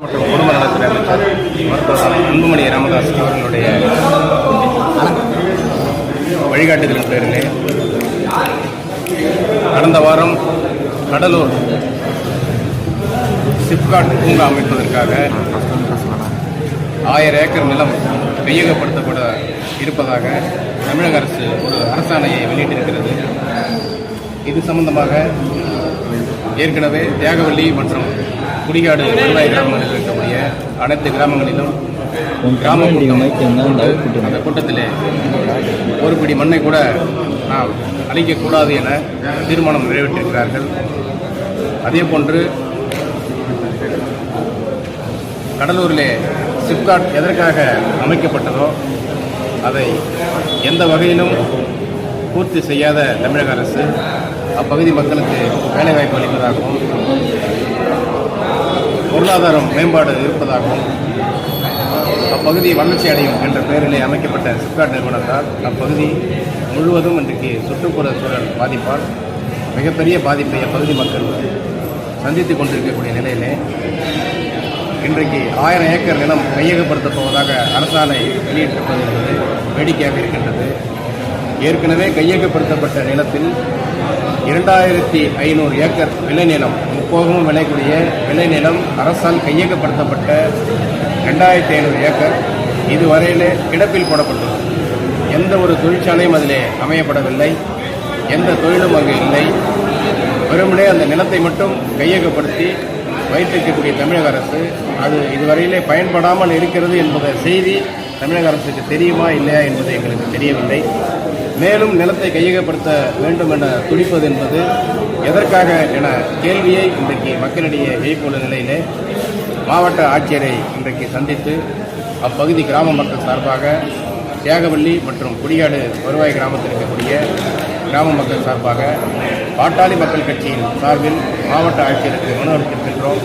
மற்றும் குடும்ப நலத்துறை அமைச்சர் மருத்துவர் அன்புமணி ராமதாஸ் அவர்களுடைய வழிகாட்டுதலின் பேரிலே கடந்த வாரம் கடலூர் சிப்காட் பூங்கா அமைப்பதற்காக ஆயிரம் ஏக்கர் நிலம் கையகப்படுத்தப்பட இருப்பதாக தமிழக அரசு ஒரு அரசாணையை வெளியிட்டிருக்கிறது. இது சம்பந்தமாக ஏற்கனவே தியாகவல்லி மற்றும் குடிகாடு வருவாய் கிராமங்களில் இருக்கக்கூடிய அனைத்து கிராமங்களிலும் கிராம கூட்டம் அந்த கூட்டத்திலே ஒரு பிடி மண்ணை கூட நாம் அழிக்கக்கூடாது என தீர்மானம் நிறைவேற்றிருக்கிறார்கள். அதே போன்று கடலூரிலே சிப்காட் எதற்காக அமைக்கப்பட்டதோ அதை எந்த வகையிலும் பூர்த்தி செய்யாத தமிழக அரசு அப்பகுதி மக்களுக்கு வேலைவாய்ப்பு அளிப்பதாகவும் பொருளாதாரம் மேம்பாடு இருப்பதாகவும் அப்பகுதி வளர்ச்சி அடையும் என்ற பெயரிலே அமைக்கப்பட்ட சிப்காட் நிறுவனத்தால் அப்பகுதி முழுவதும் இன்றைக்கு சுற்றுப்புற சூழல் பாதிப்பால் மிகப்பெரிய பாதிப்பை அப்பகுதி மக்கள் சந்தித்து கொண்டிருக்கக்கூடிய நிலையிலே இன்றைக்கு ஆயிரம் ஏக்கர் நிலம் கையகப்படுத்தப் போவதாக அரசாணை வெளியிட்டிருப்பது என்பது வேடிக்கையாக இருக்கின்றது. ஏற்கனவே கையகப்படுத்தப்பட்ட நிலத்தில் இரண்டாயிரத்தி ஐநூறு ஏக்கர் விளைநிலம் போகவும் விளையக்கூடிய விளைநிலம் அரசால் கையகப்படுத்தப்பட்ட ரெண்டாயிரத்தி ஐநூறு ஏக்கர் இதுவரையிலே கிடப்பில் போடப்பட்டுள்ளது. எந்த ஒரு தொழிற்சாலையும் அதில் அமையப்படவில்லை. எந்த தொழிலும் அங்கு இல்லை. வெறுமனே அந்த நிலத்தை மட்டும் கையகப்படுத்தி வைத்திருக்கக்கூடிய தமிழக அரசு அது இதுவரையிலே பயன்படாமல் இருக்கிறது என்பதை செய்தி தமிழக அரசுக்கு தெரியுமா இல்லையா என்பது எங்களுக்கு தெரியவில்லை. மேலும் நிலத்தை கையகப்படுத்த வேண்டும் என துடிப்பது என்பது எதற்காக என கேள்வியை இன்றைக்கு மக்களிடையே எழுப்பியுள்ள நிலையிலே மாவட்ட ஆட்சியரை இன்றைக்கு சந்தித்து அப்பகுதி கிராம மக்கள் சார்பாக தியாகவல்லி மற்றும் குடியாடு வருவாய் கிராமத்தில் இருக்கக்கூடிய கிராம மக்கள் சார்பாக பாட்டாளி மக்கள் கட்சியின் சார்பில் மாவட்ட ஆட்சியருக்கு மனு அளித்திருக்கின்றோம்.